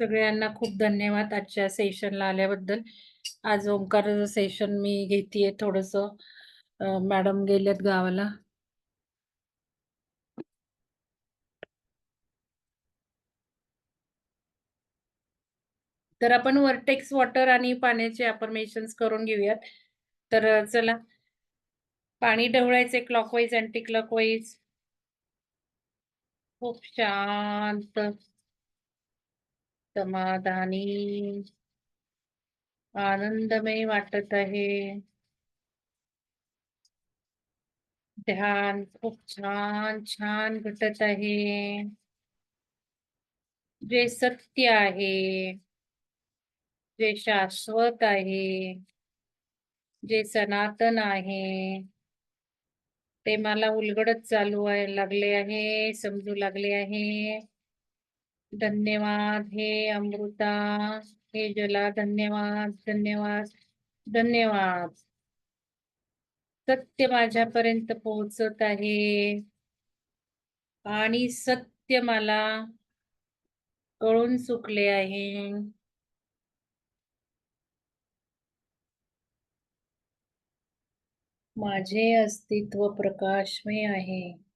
सगळ्यांना खूप धन्यवाद आजच्या सेशनला आल्याबद्दल. आज ओंकाराचं सेशन मी घेतीये थोडस मॅडम गेल्यात गावाला. तर आपण वर्टेक्स वॉटर आणि पाण्याचे अफर्मेशन करून घेऊयात. तर चला. पाणी ढवळायचे क्लॉकवाईज, अँटी क्लॉकवाईज. खूप शांत. समाधानी. आनंदमय वाटत आहे. ध्यान खूप छान, छान घटत आहे. जे सत्य आहे. जे शाश्वत आहे. जे सनातन आहे. ते मला उलगडत चालू आहे लागले आहे, समजू लागले आहे. धन्यवाद हे अमृता, हे जला धन्यवाद, धन्यवाद, धन्यवाद. सत्य माझ्यापर्यंत पोहोचत आहे. आणि सत्य मला कळून चुकले आहे. माझे अस्तित्व प्रकाशमय आहे.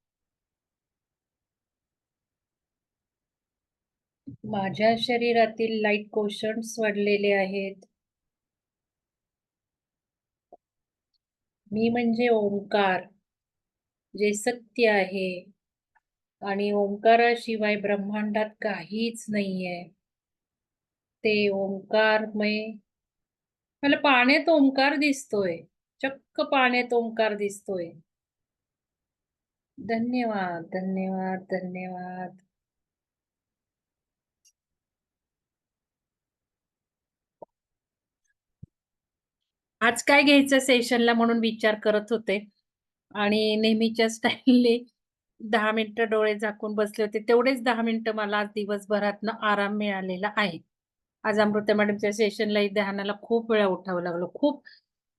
माझ्या शरीरातील लाइट कोशंट्स वाढलेले आहेत. मी म्हणजे ओंकार. जे सत्य आहे. आणि ओंकाराशिवाय ब्रह्मांडात काहीच नाहीये. ते ओंकारमय मला पाण्यात ओंकार दिसतोय. चक्क पाण्यात ओंकार दिसतोय. धन्यवाद, धन्यवाद, धन्यवाद. आज काय घ्यायचं सेशनला म्हणून विचार करत होते. आणि नेहमीच्या स्टाईलने दहा मिनिटं डोळे झाकून बसले होते. तेवढेच दहा मिनिटं मला आज दिवसभरातनं आराम मिळालेला आहे. आज अमृता मॅडमच्या सेशनलाही ध्यानाला खूप वेळा उठावं लागलो खूप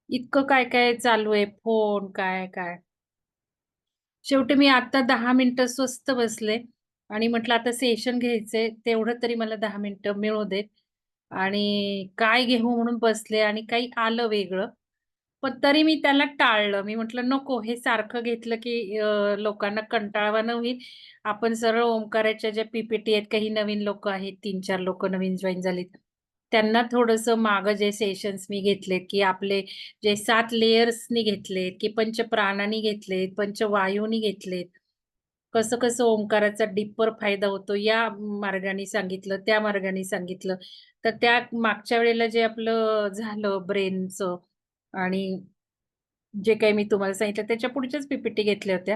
इतकं काय-काय चालू आहे. फोन काय-काय. शेवटी मी आता दहा मिनिटं स्वस्त बसले आणि म्हटलं आता सेशन घ्यायचंय. तेवढं तरी मला दहा मिनिटं मिळू देत. आणि काय घेऊ म्हणून बसले आणि काही आलं वेगळं. पण तरी मी त्याला टाळलं. मी म्हटलं नको हे सारखं घेतलं की लोकांना कंटाळवाणं होईल. आपण सरळ ओंकाराच्या ज्या पीपीटी आहेत, काही नवीन लोक आहेत, तीन चार लोक नवीन जॉईन झालीत. त्यांना थोडंसं मागं जे सेशन्स मी घेतलेत, की आपले जे सात लेयर्सनी घेतलेत, की पंचप्राणांनी घेतलेत, पंचवायूंनी घेतलेत. कसं-कसं ओंकाराचा डिप्पर फायदा होतो या मार्गाने सांगितलं, त्या मार्गाने सांगितलं. तर त्या मागच्या वेळेला जे आपलं झालं ब्रेनचं आणि जे काही मी तुम्हाला सांगितलं त्याच्या पुढच्याच पीपीटी घेतल्या होत्या.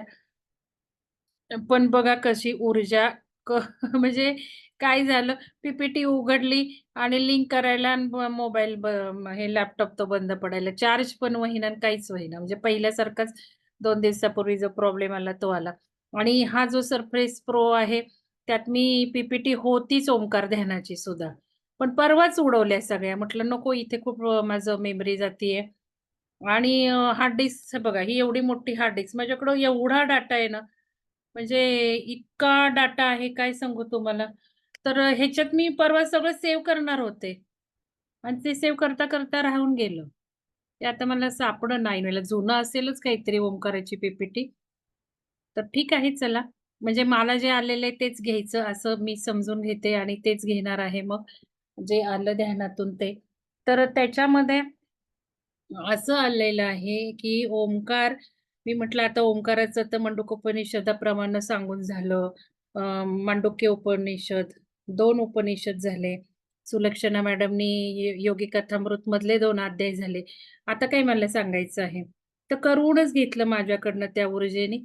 पण बघा कशी ऊर्जा म्हणजे काय झालं पीपीटी उघडली आणि लिंक करायला आणि मोबाईल हे लॅपटॉप तो बंद पडायला. चार्ज पण होईना आणि काहीच होईना. म्हणजे पहिल्यासारखाच दोन दिवसापूर्वी जो प्रॉब्लेम आला तो आला. आणि हा जो सरफेस प्रो आहे, त्यात मी पीपीटी होतीच ओंकार ध्यानाची सुद्धा. पण परवाच उडवल्या सगळ्या. म्हटलं नको इथे खूप माझं मेमरी जातीये. आणि हार्ड डिस्क बघा ही एवढी मोठी हार्ड डिस्क माझ्याकडं एवढा डाटा आहे ना, म्हणजे इतका डाटा आहे काय सांगू तुम्हाला. तर ह्याच्यात मी परवा सगळं सेव्ह करणार होते. आणि ते सेव्ह करता-करता राहून गेलं. ते आता मला सापडं नाही मला जुनं असेलच काहीतरी ओंकाराची पीपीटी तर ठीक आहे चला. म्हणजे मला जे आलेलं आहे तेच घ्यायचं असं मी समजून घेते आणि तेच घेणार आहे मग. जे आलं ध्यानातून ते. तर त्याच्यामध्ये असं आलेलं आहे, की ओंकार मी म्हटलं आता ओंकाराचं तर मंडूकोपनिषदाप्रमाणे सांगून झालं. मांडुक्य उपनिषद, दोन उपनिषद झाले. सुलक्षणा मॅडमनी योगी कथामृत मधले दोन अध्याय झाले. आता काय मला सांगायचं आहे. तर करूनच घेतलं माझ्याकडनं त्या ऊर्जेने.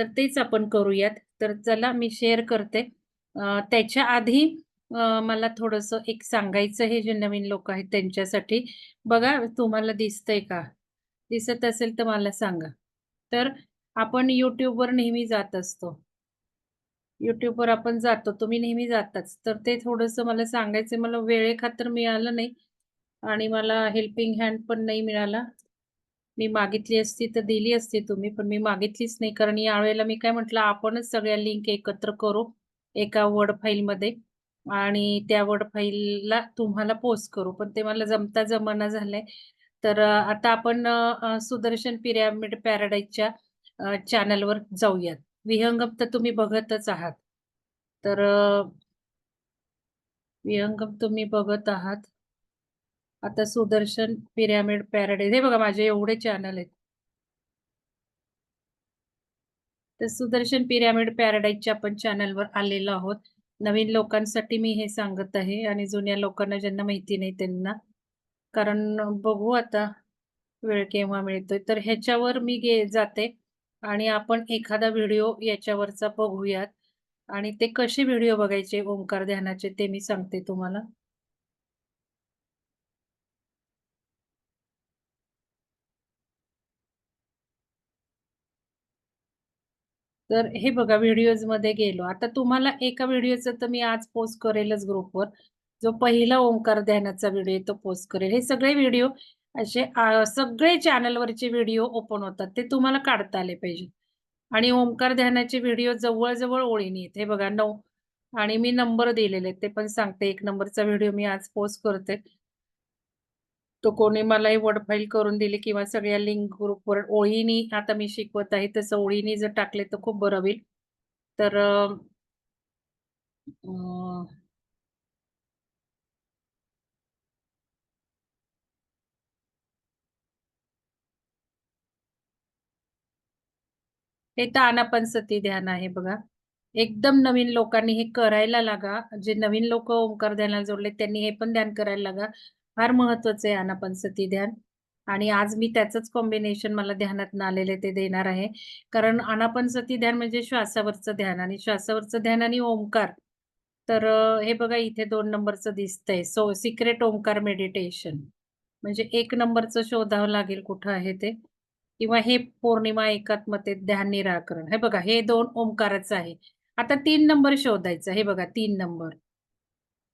तर तेच आपण करूयात. तर चला मी शेअर करते. त्याच्या आधी मला थोडंसं एक सांगायचं हे जे नवीन लोक आहेत त्यांच्यासाठी. बघा तुम्हाला दिसतंय का? दिसत असेल तर मला सांगा. तर आपण यूट्यूबवर नेहमी जात असतो. यूट्यूबवर आपण जातो. तुम्ही नेहमी जाताच. तर ते थोडंसं मला सांगायचं मला वेळेखातर मिळालं नाही आणि मला हेल्पिंग हँड पण नाही मिळाला. मी मागितली असती तर दिली असती तुम्ही, पण मी मागितलीच नाही. कारण यावेळेला मी काय म्हटलं आपणच सगळ्या लिंक एकत्र करू एका वर्ड फाईलमध्ये आणि त्या वर्ड फाईलला तुम्हाला पोस्ट करू. पण ते मला जमता जमाना झालंय. तर आता आपण सुदर्शन पिरॅमिड पॅराडाईजच्या चॅनलवर जाऊयात. विहंगम तर तुम्ही बघतच आहात. तर विहंगम तुम्ही बघत आहात. आता सुदर्शन पिरॅमिड पॅराडाईज हे बघा माझे एवढे चॅनल आहेत. तर सुदर्शन पिरॅमिड पॅराडाईजच्या आपण चॅनलवर आलेलो आहोत. नवीन लोकांसाठी मी हे सांगत आहे आणि जुन्या लोकांना ज्यांना माहिती नाही त्यांना. कारण बघू आता वेळ केव्हा मिळतोय. तर ह्याच्यावर मी गे जाते आणि आपण एखादा व्हिडिओ याच्यावरचा बघूयात आणि ते कसे व्हिडिओ बघायचे ओंकार ध्यानाचे ते मी सांगते तुम्हाला. तर हे बघा व्हिडिओजमध्ये गेलो. आता तुम्हाला एका व्हिडिओचं तर मी आज पोस्ट करेलच ग्रुपवर. जो पहिला ओंकार ध्यानाचा व्हिडिओ तो पोस्ट करेल. हे सगळे व्हिडिओ असे सगळे चॅनलवरचे व्हिडिओ ओपन होतात. ते तुम्हाला काढता आले पाहिजे. आणि ओंकार ध्यानाचे व्हिडिओ जवळ-जवळ ओळीने आहेत. हे बघा नऊ आणि मी नंबर दिलेले आहेत. ते पण सांगते. एक नंबरचा व्हिडिओ मी आज पोस्ट करते. तो कोणी मलाही वर्ड फाईल करून दिली किंवा सगळ्या लिंक ग्रुपवर ओळीनी आता मी शिकवत आहे तसं ओळीनी जर टाकले तर खूप बरं होईल. तर हे तर सती ध्यान आहे बघा. एकदम नवीन लोकांनी हे करायला लागा. जे नवीन लोक ओंकार ध्यानाला जोडले त्यांनी हे पण ध्यान करायला लागा. फार महत्वाचं आहे आनापानसती ध्यान आणि आज मी त्याचंच कॉम्बिनेशन मला ध्यानात आलेले ते देणार आहे. कारण आनापानसती ध्यान म्हणजे श्वासावरचं ध्यान आणि श्वासावरचं ध्यान आणि ओंकार. तर हे बघा इथे दोन नंबरचं दिसतंय. So secret Omkar meditation. म्हणजे एक नंबरचं शोधावं लागेल कुठं आहे ते किंवा हे पौर्णिमा एकात्मतेत ध्यान निराकरण. हे बघा हे दोन ओंकाराचं आहे. आता तीन नंबर शोधायचा. हे बघा तीन नंबर.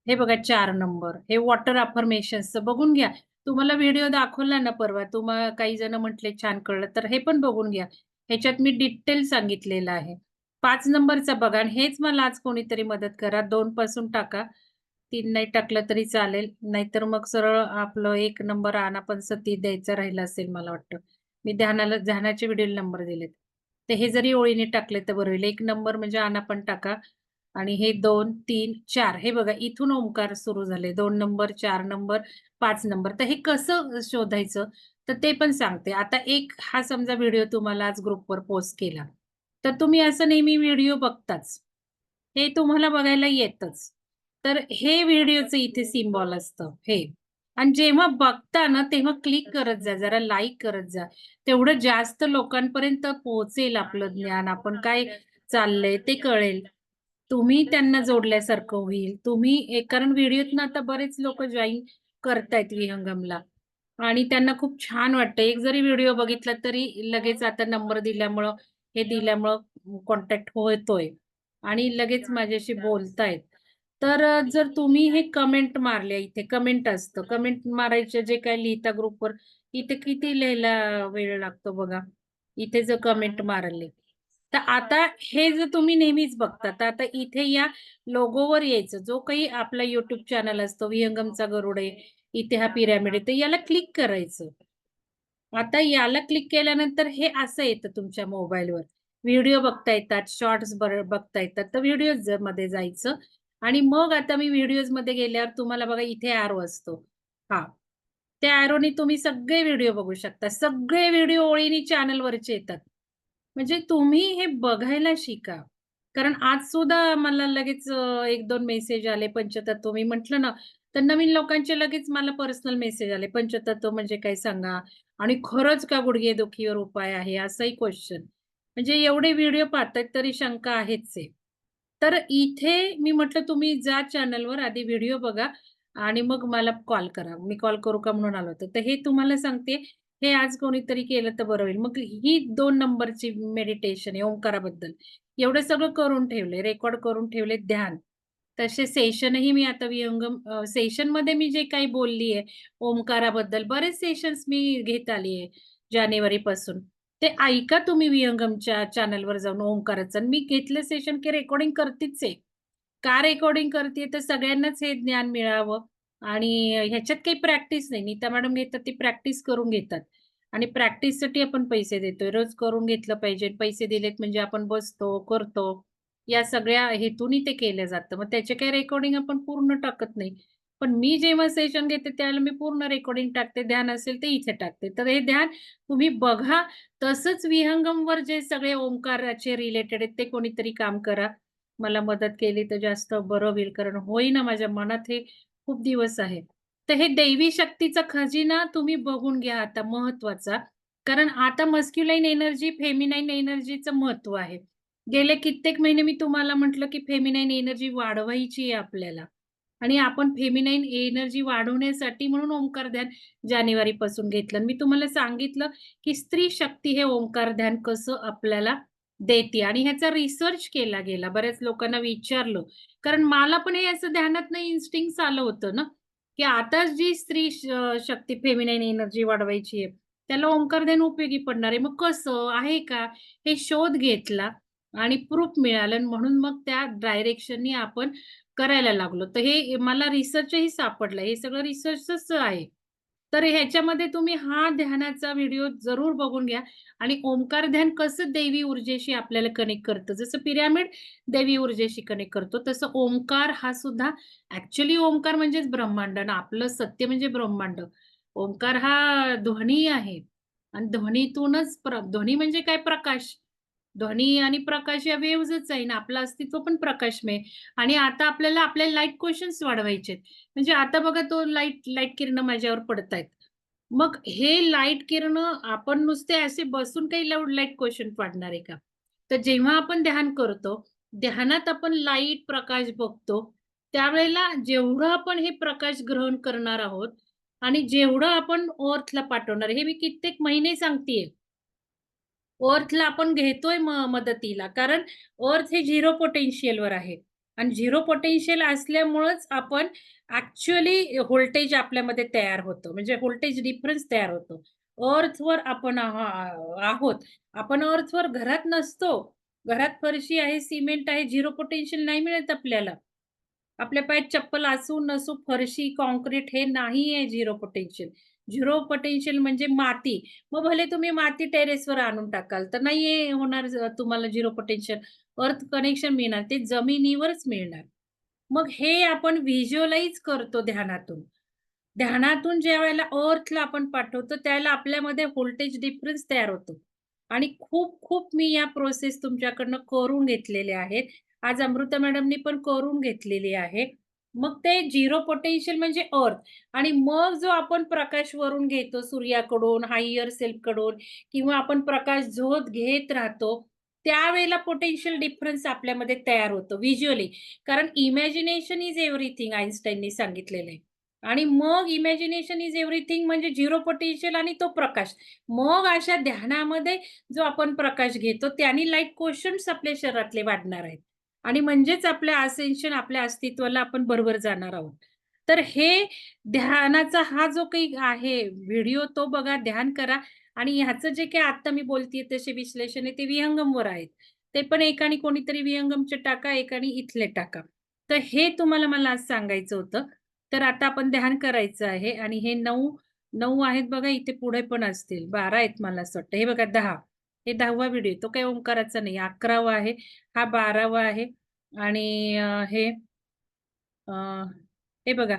हे बघा चार नंबर. हे वॉटर अफर्मेशन्सचं बघून घ्या. तुम्हाला व्हिडिओ दाखवला ना परवा, तुम्हाला काही जण म्हटले छान कळलं, तर हे पण बघून घ्या. ह्याच्यात मी डिटेल सांगितलेलं आहे. पाच नंबरचा बघा आणि हेच मला आज कोणीतरी मदत करा. दोन पासून टाका. तीन नाही टाकलं तरी चालेल. नाहीतर मग सरळ आपलं एक नंबर आना पण सती द्यायचा राहिला असेल मला वाटतं. मी ध्यानाला ध्यानाचे व्हिडिओ नंबर दिलेत. ते हे जरी ओळीने टाकले तर बरं होईल. एक नंबर म्हणजे आनापान टाका आणि हे 2, 3, 4 हे बघा इथून ओंकार सुरू झाले. दोन नंबर, चार नंबर, पाच नंबर. तर हे कसं शोधायचं? तर ते पण सांगते. आता एक हा समजा व्हिडिओ तुम्हाला आज ग्रुपवर पोस्ट केला. तर तुम्ही असं नेहमी व्हिडिओ बघताच. हे तुम्हाला बघायला येतच. तर हे व्हिडिओचं इथे सिम्बॉल असतं हे. आणि जेव्हा बघता ना, तेव्हा क्लिक करत जा, जरा लाईक करत जा. तेवढं जास्त लोकांपर्यंत पोहोचेल आपलं ज्ञान. आपण काय चाललंय ते कळेल. तुम्ही त्यांना जोडल्यासारखं होईल. तुम्ही एक कारण व्हिडिओतनं आता बरेच लोक जॉईन करतायत विहंगमला आणि त्यांना खूप छान वाटतं. एक जरी व्हिडिओ बघितला तरी लगेच आता नंबर दिल्यामुळं, हे दिल्यामुळं कॉन्टॅक्ट होतोय आणि लगेच माझ्याशी बोलतायत. तर जर तुम्ही हे कमेंट मारल्या इथे कमेंट असतं. कमेंट मारायचे जे काही लिहिता ग्रुपवर, इथे किती लिहायला वेळ लागतो बघा. इथे जर कमेंट मारले तर आता हे जर तुम्ही नेहमीच बघता, तर आता इथे या लोगोवर यायचं. जो काही आपला युट्यूब चॅनल असतो, विहंगमचा गरुड आहे, इथे हा पिरॅमिड आहे, तर याला क्लिक करायचं. आता याला क्लिक केल्यानंतर हे असं येतं तुमच्या मोबाईलवर. व्हिडिओ बघता येतात, शॉर्ट्स बर बघता येतात. तर व्हिडिओजमध्ये जायचं आणि मग आता मी व्हिडिओजमध्ये गेल्यावर तुम्हाला बघा इथे आरो असतो. हा त्या आरोनी तुम्ही सगळे व्हिडिओ बघू शकता. सगळे व्हिडिओ ओळीनी चॅनलवरचे येतात. म्हणजे तुम्ही हे बघायला शिका. कारण आज सुद्धा मला लगेच एक दोन मेसेज आले पंचतत्व मी म्हटलं ना, तर नवीन लोकांचे लगेच मला पर्सनल मेसेज आले. पंचतत्व म्हणजे काय सांगा? आणि खरंच का गुडघेदुखीवर उपाय आहे? असाही क्वेश्चन म्हणजे एवढे व्हिडिओ पाहतात तरी शंका आहेच आहे. तर इथे मी म्हटलं तुम्ही जा चॅनलवर आधी व्हिडिओ बघा आणि मग मला कॉल करा. मी कॉल करू का म्हणून आलो होतो. तर हे तुम्हाला सांगते, हे आज कोणीतरी केलं तर बरं होईल. मग ही दोन नंबरची मेडिटेशन आहे ओंकाराबद्दल. एवढं सगळं करून ठेवलंय, रेकॉर्ड करून ठेवले ध्यान. तसे सेशनही मी आता विहंगम सेशनमध्ये मी जे काही बोलली आहे ओंकाराबद्दल बरेच सेशन्स मी घेत आली आहे जानेवारीपासून. ते ऐका तुम्ही विहंगमच्या चॅनलवर जाऊन ओंकाराचं मी घेतलं सेशन की रेकॉर्डिंग करतीच आहे. का रेकॉर्डिंग करते तर सगळ्यांनाच हे ज्ञान मिळावं आणि ह्याच्यात काही प्रॅक्टिस नाही. नीता मॅडम घेतात ती प्रॅक्टिस करून घेतात आणि प्रॅक्टिससाठी आपण पैसे देतोय. रोज करून घेतलं पाहिजे. पैसे दिलेत म्हणजे आपण बसतो, करतो. या सगळ्या हेतूनी ते केलं जातं. मग त्याचे काही रेकॉर्डिंग आपण पूर्ण टाकत नाही. पण मी जेव्हा सेशन घेते त्यावेळेला मी पूर्ण रेकॉर्डिंग टाकते. ध्यान असेल ते इथे टाकते. तर हे ध्यान तुम्ही बघा. तसंच विहंगमवर जे सगळे ओंकाराचे रिलेटेड आहेत ते कोणीतरी काम करा. मला मदत केली तर जास्त बरं होईल. कारण होईना माझ्या मनात हे खूप दिवस आहे. तर हे दैवी शक्तीचा खजिना तुम्ही बघून घ्या आता महत्त्वाचा. कारण आता मस्क्युलाईन एनर्जी, फेमिनाईन एनर्जीचं महत्त्व आहे. गेले कित्येक महिने मी तुम्हाला म्हटलं, की फेमिनाईन एनर्जी वाढवायची आहे आपल्याला आणि आपण फेमिनाईन एनर्जी वाढवण्यासाठी म्हणून ओंकार ध्यान जानेवारीपासून घेतलं. मी तुम्हाला सांगितलं, की स्त्री शक्ती हे ओंकार ध्यान कसं आपल्याला देते आणि ह्याचा रिसर्च केला गेला. बऱ्याच लोकांना विचारलं. कारण मला पण हे असं ध्यानातनं इन्स्टिंग आलं होतं ना, की आता जी स्त्री शक्ती फेमिनाईन एनर्जी वाढवायची आहे, त्याला ओंकार ध्यान उपयोगी पडणार आहे. मग कसं? आहे का? हे शोध घेतला आणि प्रूफ मिळालं म्हणून मग त्या डायरेक्शननी आपण करायला लागलो. तर हे मला रिसर्चही सापडलं. हे सगळं रिसर्चच आहे. तर ह्याच्यामध्ये तुम्ही हा ध्यानाचा व्हिडिओ जरूर बघून घ्या आणि ओंकार ध्यान कसं देवी ऊर्जेशी आपल्याला कनेक्ट करतं. जसं पिरॅमिड देवी ऊर्जेशी कनेक्ट करतो, तसं ओंकार हा सुद्धा ऍक्च्युली ओंकार म्हणजेच ब्रह्मांड आणि आपलं सत्य म्हणजे ब्रह्मांड. ओंकार हा ध्वनी आहे आणि ध्वनीतूनच प्र ध्वनी म्हणजे काय? प्रकाश. ध्वनी आणि प्रकाश या वेव्हजच आहे ना. आपलं अस्तित्व पण प्रकाशमय आणि आता आपल्याला आपले लाइट क्वेश्चन्स वाढवायचे म्हणजे आता बघा तो लाइट लाइट किरण माझ्यावर पडतायत. मग हे लाइट किरण आपण नुसते असे बसून काही लाइट लाइट पाडणार आहे का? तर जेव्हा आपण ध्यान करतो, ध्यानात आपण लाइट प्रकाश बघतो, त्यावेळेला जेवढं आपण हे प्रकाश ग्रहण करणार आहोत आणि जेवढं आपण अर्थला पाठवणार हे मी कित्येक महिने सांगतेय. अर्थला आपण घेतोय मदतीला कारण अर्थ हे झिरो पोटेन्शियलवर आहे आणि झिरो पोटेन्शियल असल्यामुळंच आपण ऍक्च्युअली व्होल्टेज आपल्यामध्ये तयार होतं. म्हणजे व्होल्टेज डिफरन्स तयार होतो. अर्थवर आपण आहोत. आपण अर्थवर घरात नसतो. घरात फरशी आहे, सिमेंट आहे, झिरो पोटेन्शियल नाही मिळत आपल्याला. आपल्या पायात चप्पल असू नसू, फरशी, काँक्रीट हे नाही आहे झिरो पोटेन्शियल. झिरो पोटेन्शियल म्हणजे माती. मग भले तुम्ही माती टेरेसवर आणून टाकाल, तर नाहीये होणार तुम्हाला झिरो पोटेन्शियल. अर्थ कनेक्शन मिळणार. ते जमिनीवरच मिळणार. मग हे आपण व्हिज्युअलाइज करतो ध्यानातून. ध्यानातून ज्या वेळेला अर्थला आपण पाठवतो, त्यावेळेला आपल्यामध्ये व्होल्टेज डिफरन्स तयार होतो आणि खूप-खूप मी या प्रोसेस तुमच्याकडनं करून घेतलेल्या आहेत. आज अमृता मॅडमनी पण करून घेतलेली आहे. मग ते झिरो पोटेन्शियल म्हणजे अर्थ आणि मग जो आपण प्रकाश वरून घेतो सूर्याकडून, हायर सेल्फकडून किंवा आपण प्रकाश झोत घेत राहतो, त्यावेळेला पोटेन्शियल डिफरन्स आपल्यामध्ये तयार होतो व्हिज्युअली. कारण इमॅजिनेशन इज एव्हरीथिंग आईन्स्टाईननी सांगितलेलं आहे. आणि मग इमॅजिनेशन इज एव्हरीथिंग म्हणजे झिरो पोटेन्शियल आणि तो प्रकाश. मग अशा ध्यानामध्ये जो आपण प्रकाश घेतो, त्यानी लाइट क्वेश्चन्स आपल्या शरीरातले वाढणार आहेत आणि म्हणजेच आपल्या असेन्शन, आपल्या अस्तित्वाला आपण बरोबर जाणार आहोत. तर हे ध्यानाचा हा जो काही आहे व्हिडिओ तो बघा, ध्यान करा आणि ह्याचं जे काही आता मी बोलतीये तसे विश्लेषण आहे ते विहंगमवर आहेत. ते पण एकाने कोणीतरी विहंगमचे टाका, एकाने इथले टाका. तर हे तुम्हाला मला आज सांगायचं होतं. तर आता आपण ध्यान करायचं आहे आणि हे 9 9 आहेत बघा, इथे पुढे पण असतील. 12 आहेत मला असं वाटतं. हे बघा दहा हे 10वा व्हिडिओ तो काही ओंकाराचा नाही. 11वा आहे, हा 12वा आहे आणि हे हे बघा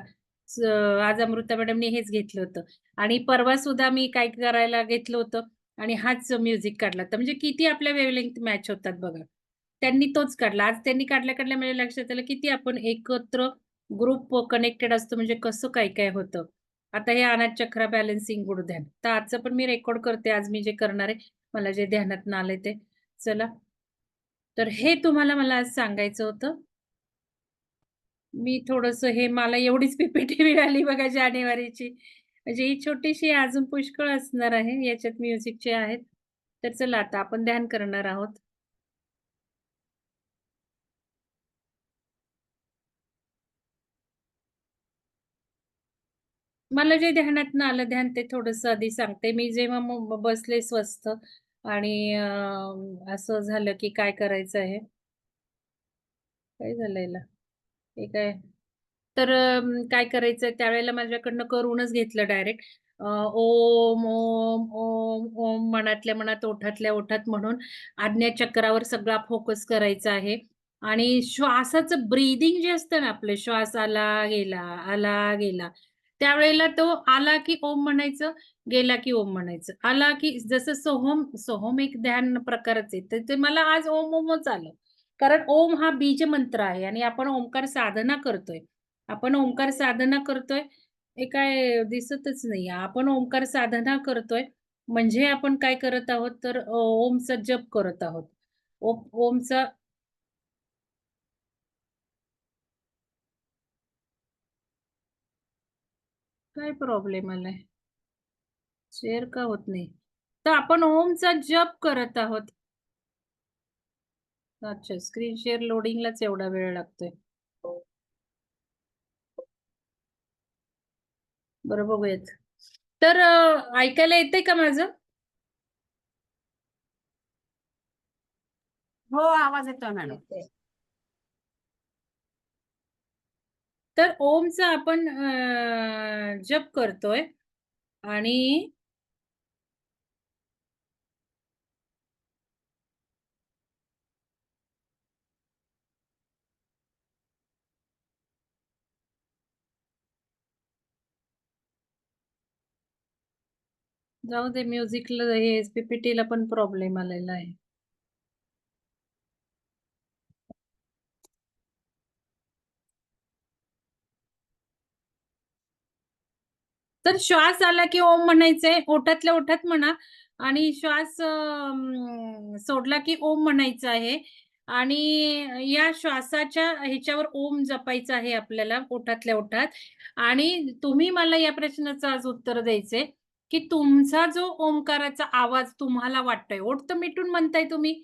आज अमृता मॅडमनी हेच घेतलं होतं आणि परवा सुद्धा मी काय करायला घेतलं होतं आणि हाच म्युझिक काढला तर म्हणजे किती आपल्या वेवलेंथ मॅच होतात बघा. त्यांनी तोच काढला. आज त्यांनी काढल्या-काढल्या मला म्हणजे लक्षात आलं किती आपण एकत्र ग्रुप कनेक्टेड असतो म्हणजे कसं काय-काय होतं. आता हे अनाथ चक्रा बॅलन्सिंग गुड ध्यान. तर आजचं पण मी रेकॉर्ड करते. आज मी जे करणार आहे, मला जे ध्यानात आलंय ते. चला. तर हे तुम्हाला मला आज सांगायचं होतं. मी थोडस हे मला एवढीच पीपीटी मिळाली बघा जानेवारीची. म्हणजे ही छोटीशी अजून पुष्कळ असणार आहे. याच्यात म्युझिकचे आहेत. तर चला आता आपण ध्यान करणार आहोत. मला जे ध्यानातनं आलं ध्यान ते थोडंसं आधी सांगते. मी जेव्हा मग बसले स्वस्थ आणि असं झालं की काय करायचं आहे? काय झालं याला? ठीक आहे. तर काय करायचं त्यावेळेला माझ्याकडनं करूनच घेतलं डायरेक्ट. ओम, ओम, ओम, ओम मनातल्या मनात, ओठातल्या ओठात म्हणून आज्ञाचक्रावर सगळा फोकस करायचा आहे आणि श्वासाचं ब्रीदिंग जे असतं ना आपलं श्वास आला, गेला, आला, गेला. त्यावेळेला तो आला की ओम म्हणायचं, गेला की ओम म्हणायचं. आला की जसं सोहम, सोहम एक ध्यान प्रकारच आहे. तर ते मला आज ओम, ओमच आलं. कारण ओम हा बीज मंत्र आहे आणि आपण ओंकार साधना करतोय. आपण ओंकार साधना करतोय, हे काय दिसतच नाही आपण ओंकार साधना करतोय, म्हणजे आपण काय करत आहोत, तर ओमचा जप करत आहोत. ओम ओमचा काय प्रॉब्लेम आलाय? शेअर का होत नाही? तर आपण ओमचा जप करत आहोत. अच्छा, स्क्रीन शेअर लोडिंगलाच एवढा वेळ लागतोय. बरं बघूयात. तर ऐकायला येतंय का माझं? हो, आवाज येतोय मॅडम. येतंय. तर ओमचा आपण जप करतोय आणि जाऊ दे म्युझिकला हे पी-पी-टीला पण प्रॉब्लेम आलेला आहे. तर श्वास आला की ओम म्हणायचंय, ओठातल्या ओठात म्हणा. आणि श्वास सोडला की ओम म्हणायचं आहे. आणि या श्वासाच्या ह्याच्यावर ओम जपायचं आहे आपल्याला ओठातल्या ओठात. आणि तुम्ही मला या प्रश्नाचं आज उत्तर द्यायचंय, की तुमचा जो ओंकाराचा आवाज तुम्हाला वाटतोय, ओठ तर मिटून म्हणताय तुम्ही,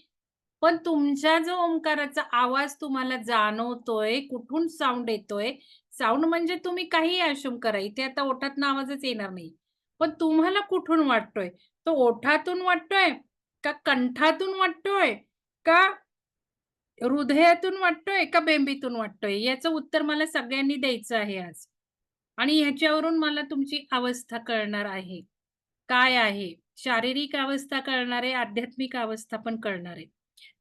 पण तुमचा जो ओंकाराचा आवाज तुम्हाला जाणवतोय, कुठून साऊंड येतोय, साऊंड म्हणजे तुम्ही काहीही अश्युम करा. इथे आता ओठातनं आवाजच येणार नाही. पण तुम्हाला कुठून वाटतोय? तो ओठातून वाटतोय, का कंठातून वाटतोय, का हृदयातून वाटतोय, का बेंबीतून वाटतोय? याचं उत्तर मला सगळ्यांनी द्यायचं आहे आज. आणि ह्याच्यावरून मला तुमची अवस्था कळणार आहे. काय आहे? शारीरिक अवस्था कळणार आहे, आध्यात्मिक अवस्था पण कळणार आहे.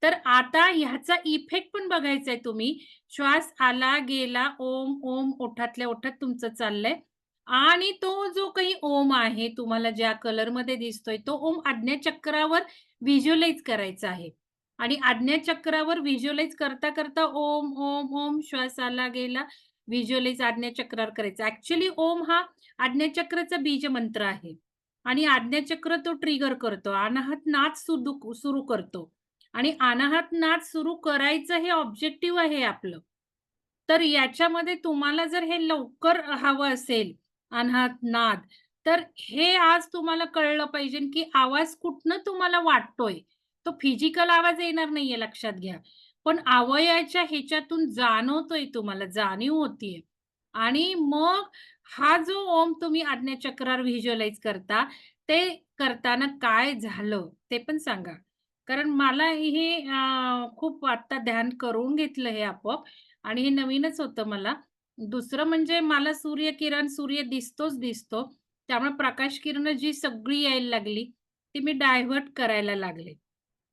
तर आता ह्याचा इफेक्ट पण बघायचा आहे तुम्ही. श्वास आला, गेला, ओम, ओम ओठातल्या ओठात तुमचं चाललंय आणि तो जो काही ओम आहे, तुम्हाला ज्या कलरमध्ये दिसतोय, तो ओम आज्ञाचक्रावर व्हिज्युअलाइज करायचा आहे. आणि आज्ञाचक्रावर व्हिज्युअलाइज करता, करता ओम, ओम, ओम श्वास आला, गेला, व्हिज्युअलाइज आज्ञाचक्रावर करायचं. ऍक्च्युली ओम हा आज्ञाचक्राचा बीज मंत्र आहे आणि आज्ञाचक्र तो ट्रिगर करतो. अनाहत नाच सुरू सुरू करतो आणि अनाहत नाद सुरू करायचं हे ऑब्जेक्टिव्ह आहे आपलं. तर याच्यामध्ये तुम्हाला जर हे लवकर हवं असेल, अनाहत नाद, तर हे आज तुम्हाला कळलं पाहिजे, की आवाज कुठनं तुम्हाला वाटतोय. तो फिजिकल आवाज येणार नाहीये लक्षात घ्या. पण अवयवाच्या ह्याच्यातून जाणवतोय तुम्हाला, जाणीव होतीये आणि मग हा जो ओम तुम्ही आज्ञाचक्रावर व्हिज्युअलाइज करता, ते करताना काय झालं ते पण सांगा. कारण मला हे खूप आता ध्यान करून घेतलं हे आपोआप आणि हे नवीनच होतं मला. दुसरं म्हणजे मला सूर्यकिरण, सूर्य दिसतोच दिसतो. त्यामुळे प्रकाश किरणं जी सगळी यायला लागली, ती मी डायव्हर्ट करायला लागले.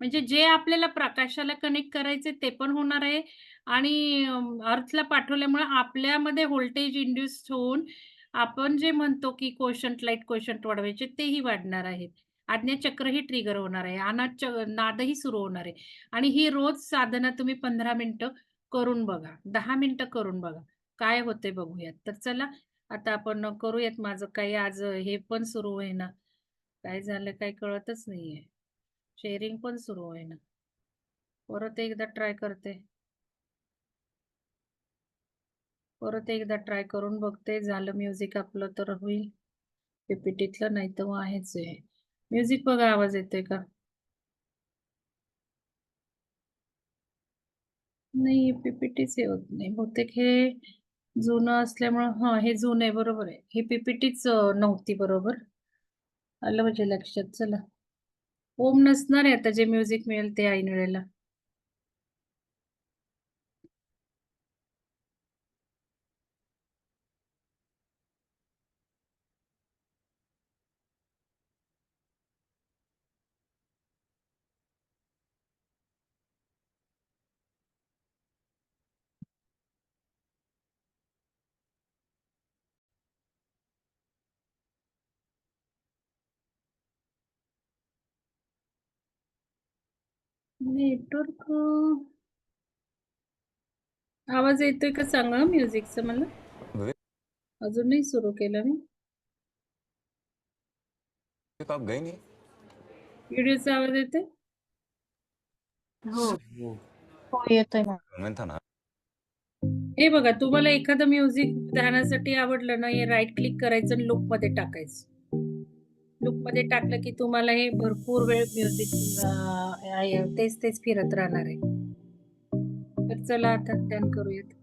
म्हणजे जे आपल्याला प्रकाशाला कनेक्ट करायचे ते पण होणार आहे आणि अर्थला पाठवल्यामुळे आपल्यामध्ये व्होल्टेज इंड्यूस होऊन आपण जे म्हणतो, की कोशंट लाइट, कोशंट वाढवायचे तेही वाढणार आहेत. आज्ञाचक्रही ट्रिगर होणार आहे. अनाच नादही सुरू होणार आहे आणि ही रोज साधना तुम्ही 15 मिनिटं करून बघा. दहा मिनिटं करून बघा. काय होते बघूयात. तर चला आता आपण करूयात. माझं काही आज हे पण सुरू होईना. काय झालं काही कळतच नाहीये. शेअरिंग पण सुरू होईना. परत एकदा ट्राय करते. परत एकदा ट्राय करून बघते. झालं म्युझिक आपलं तर होईल. पीपीटीतलं नाही तर मग आहेच आहे. म्युझिक बघा आवाज येतोय का? नाही पीपीटीच हे होत नाही. बहुतेक हे जुनं असल्यामुळं हां, हे जुनं आहे बरोबर आहे. हे पीपीटीच नव्हती बरोबर. आलं म्हणजे लक्षात. चला. ओम नसणार आहे आता जे म्युझिक मिळेल ते ऐन वेळेला. नेटवर्क आवाज येतोय का सांगा म्युझिकचा मला? अजून नाही सुरू केलं मी. आप गए नहीं व्हिडिओचा आवाज येतोय? हो. वो हो, येतोय मला. मैं था ना हे बघा तुम्हाला एखादं म्युझिक ध्यानासाठी आवडलं ना, हे राइट क्लिक करायचं आणि लूपमध्ये टाकायचं. लूपमध्ये टाकलं की तुम्हाला हे भरपूर वेळ म्युझिक तेच-तेच फिरत राहणार आहे. तर चला आता ध्यान करूयात.